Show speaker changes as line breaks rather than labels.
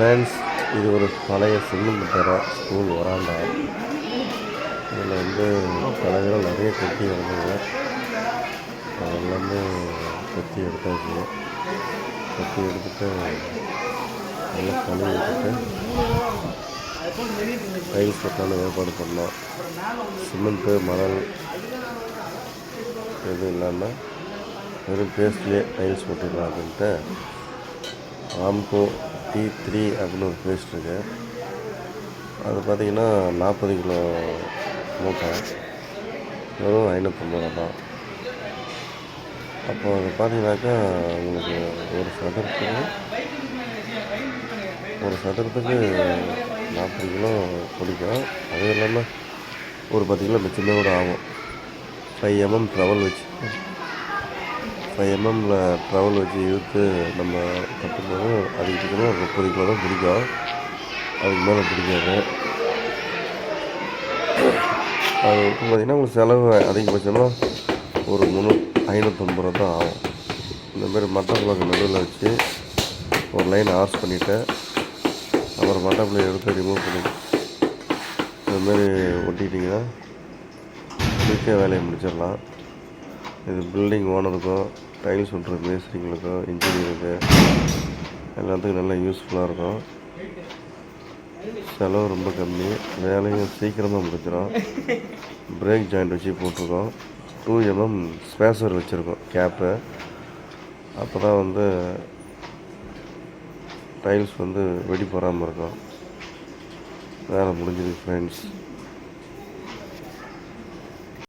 Friends இது ஒரு பழைய சிமெண்ட் தர ஸ்கூல் வராண்டா? இதில் வந்து கலைஞர்கள் நிறைய கொட்டி கிடக்குங்க எல்லாமே கொத்தி எடுத்தாச்சு கொத்தி எடுத்துட்டு நல்லா பணி எடுத்துட்டு டைல்ஸ் கட்டான ஏற்பாடு பண்ணோம். சிமெண்ட்டு மணல் எதுவும் இல்லாமல் வெறும் பேஸ்ட்லேயே டைல்ஸ் போட்டுக்கலாம் அப்படின்ட்டு ஆம்கோ டி த்ரீ அப்படின்னு ஒரு பேஸ்ட் இருக்குது அது பார்த்தீங்கன்னா நாற்பது கிலோ மூட்டை. வெறும் ஐநூற்றம்பது ரூபா தான். அப்போ அது பார்த்தீங்கன்னாக்கா உங்களுக்கு ஒரு சதுரத்துக்கு ஒரு சதுரத்துக்கு நாற்பது கிலோ பிடிக்கும். அதுவும் இல்லாமல் ஒரு பத்து கிலோ மிச்சமே கூட ஆகும். ஃபைவ் எம்எம் ட்ரவல் வச்சு. ஃபைவ் எம்எம்மில் ட்ரவல் வச்சு இழுத்து நம்ம கட்டும்போது அதுக்கு தக்கன ஒரு முப்பது கிலோ தான் பிடிக்கும். அதுக்கு மேலே பிடிக்காது. அது இப்போ பார்த்திங்கன்னா உங்களுக்கு செலவு அதிகபட்சமாக ஒரு முந்நூ ஐநூற்றம்பது ரூபா தான் ஆகும். இந்தமாரி மட்டை பிளாக் நடுவில் வச்சு ஒரு லைன் ஆர்ஸ் பண்ணிவிட்டு அப்புறம் மட்டப்பிள்ளை எடுத்து ரிமூவ் பண்ணி இந்தமாரி ஒட்டிட்டிங்கன்னா குயிக்காக வேலையை முடிச்சிடலாம். இது பில்டிங் ஓனருக்கும் டைல்ஸ் விட்டுற மேஸ்திரிங்களுக்கும் இன்ஜினியருக்கு எல்லாத்துக்கும் நல்லா யூஸ்ஃபுல்லாக இருக்கும். செலவு ரொம்ப கம்மி. வேலையும் சீக்கிரமாக முடிச்சிடும் பிரேக் ஜாயிண்ட் வச்சு போட்டிருக்கோம். டூ எம்எம் ஸ்பேசர் வச்சுருக்கோம் கேப்பு அப்போ தான் வந்து டைல்ஸ் வந்து வெடி போகாமல் இருக்கும். வேலை முடிஞ்சது ஃப்ரெண்ட்ஸ்